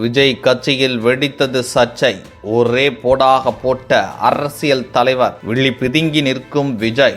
விஜய் கட்சியில் வெடித்தது சர்ச்சை. ஒரே போடாக போட்ட அரசியல் தலைவர் விழி பிதுங்கி நிற்கும் விஜய்.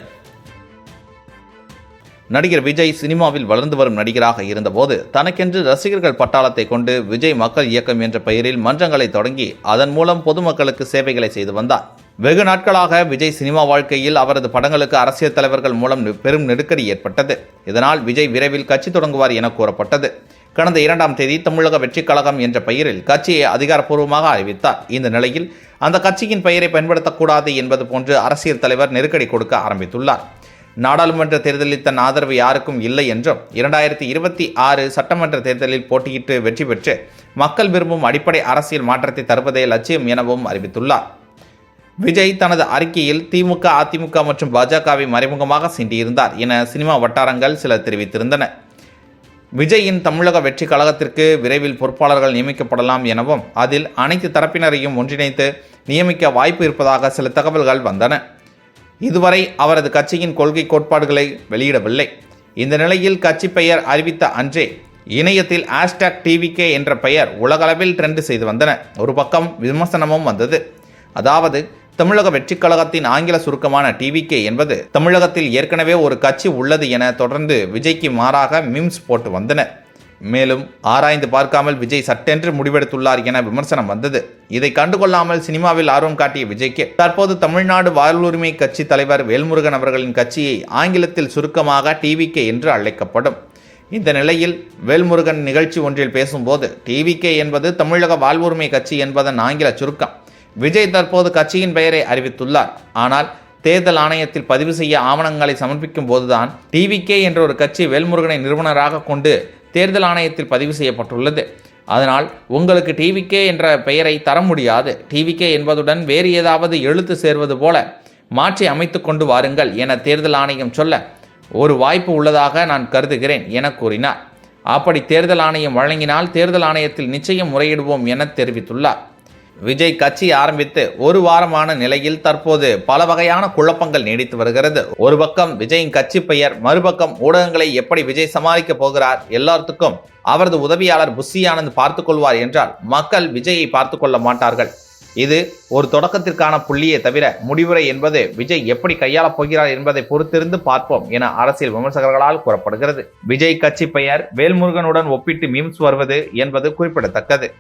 நடிகர் விஜய் சினிமாவில் வளர்ந்து வரும் நடிகராக இருந்தபோது தனக்கென்று ரசிகர்கள் பட்டாளத்தை கொண்டு விஜய் மக்கள் இயக்கம் என்ற பெயரில் மன்றங்களை தொடங்கி அதன் மூலம் பொதுமக்களுக்கு சேவைகளை செய்து வந்தார். வெகு நாட்களாக விஜய் சினிமா வாழ்க்கையில் அவரது படங்களுக்கு அரசியல் தலைவர்கள் மூலம் பெரும் நெருக்கடி ஏற்பட்டது. இதனால் விஜய் விரைவில் கட்சி தொடங்குவார் என கூறப்பட்டது. கடந்த இரண்டாம் தேதி தமிழக வெற்றிக் கழகம் என்ற பெயரில் கட்சியை அதிகாரப்பூர்வமாக அறிவித்தார். இந்த நிலையில் அந்த கட்சியின் பெயரை பயன்படுத்தக்கூடாது என்பது போன்று அரசியல் தலைவர் நெருக்கடி கொடுக்க ஆரம்பித்துள்ளார். நாடாளுமன்ற தேர்தலில் தன் ஆதரவு யாருக்கும் இல்லை என்றும் இரண்டாயிரத்தி இருபத்தி ஆறு சட்டமன்ற தேர்தலில் போட்டியிட்டு வெற்றி பெற்று மக்கள் விரும்பும் அடிப்படை அரசியல் மாற்றத்தை தருவதே லட்சியம் எனவும் அறிவித்துள்ளார். விஜய் தனது அறிக்கையில் திமுக அதிமுக மற்றும் பாஜகவை மறைமுகமாக சீண்டியிருந்தார் என சினிமா வட்டாரங்கள் சிலர் தெரிவித்திருந்தன. விஜயின் தமிழக வெற்றி கழகத்திற்கு விரைவில் பொறுப்பாளர்கள் நியமிக்கப்படலாம் எனவும் அதில் அனைத்து தரப்பினரையும் ஒன்றிணைத்து நியமிக்க வாய்ப்பு இருப்பதாக சில தகவல்கள் வந்தன. இதுவரை அவரது கட்சியின் கொள்கை கோட்பாடுகளை வெளியிடவில்லை. இந்த நிலையில் கட்சி பெயர் அறிவித்த அன்றே இணையத்தில் ஹேஷ்டாக் டிவிகே என்ற பெயர் உலகளவில் ட்ரெண்ட் செய்து வந்தன. ஒரு பக்கம் விமர்சனமும் வந்தது. அதாவது தமிழக வெற்றிக் கழகத்தின் ஆங்கில சுருக்கமான டிவிகே என்பது தமிழகத்தில் ஏற்கனவே ஒரு கட்சி உள்ளது என தொடர்ந்து விஜய்க்கு மாறாக மிம்ஸ் போட்டு வந்தனர் மேலும் ஆராய்ந்து பார்க்காமல் விஜய் சட்டென்று முடிவெடுத்துள்ளார் என விமர்சனம் வந்தது. இதை கண்டுகொள்ளாமல் சினிமாவில் ஆர்வம் காட்டிய விஜய்க்கு தற்போது தமிழ்நாடு வாழ்வுரிமை கட்சி தலைவர் வேல்முருகன் அவர்களின் கட்சியை ஆங்கிலத்தில் சுருக்கமாக டிவிகே என்று அழைக்கப்படும். இந்த நிலையில் வேல்முருகன் நிகழ்ச்சி ஒன்றில் பேசும்போது டிவிகே என்பது தமிழக வாழ்வுரிமை கட்சி என்பதன் ஆங்கில சுருக்கம். விஜய் தற்போது கட்சியின் பெயரை அறிவித்துள்ளார். ஆனால் தேர்தல் ஆணையத்தில் பதிவு செய்ய ஆவணங்களை சமர்ப்பிக்கும் போதுதான் டிவிகே என்ற ஒரு கட்சி வேல்முருகனை நிறுவனராக கொண்டு தேர்தல் ஆணையத்தில் பதிவு செய்யப்பட்டுள்ளது. அதனால் உங்களுக்கு டிவிகே என்ற பெயரை தர முடியாது. டிவிகே என்பதுடன் வேறு ஏதாவது எழுத்து சேர்வது போல மாற்றி அமைத்து கொண்டு வாருங்கள் என தேர்தல் ஆணையம் சொல்ல ஒரு வாய்ப்பு உள்ளதாக நான் கருதுகிறேன் என கூறினார். அப்படி தேர்தல் ஆணையம் வழங்கினால் தேர்தல் ஆணையத்தில் நிச்சயம் முறையிடுவோம் என தெரிவித்துள்ளார். விஜய் கட்சி ஆரம்பித்து ஒரு வாரமான நிலையில் தற்போது பல வகையான குழப்பங்கள் நீடித்து வருகிறது. ஒரு பக்கம் விஜயின் கட்சி பெயர் மறுபக்கம் ஊடகங்களை எப்படி விஜய் சமாளிக்க போகிறார் எல்லாத்துக்கும் அவரது உதவியாளர் புஷி ஆனந்த் பார்த்துக் கொள்வார் என்றால் மக்கள் விஜயை பார்த்து கொள்ள மாட்டார்கள். இது ஒரு தொடக்கத்திற்கான புள்ளியே தவிர முடிவுரை என்பது விஜய் எப்படி கையாளப் போகிறார் என்பதை பொறுத்திருந்து பார்ப்போம் என அரசியல் விமர்சகர்களால் கூறப்படுகிறது. விஜய் கட்சி பெயர் வேல்முருகனுடன் ஒப்பிட்டு மீம்ஸ் வருவது என்பது குறிப்பிடத்தக்கது.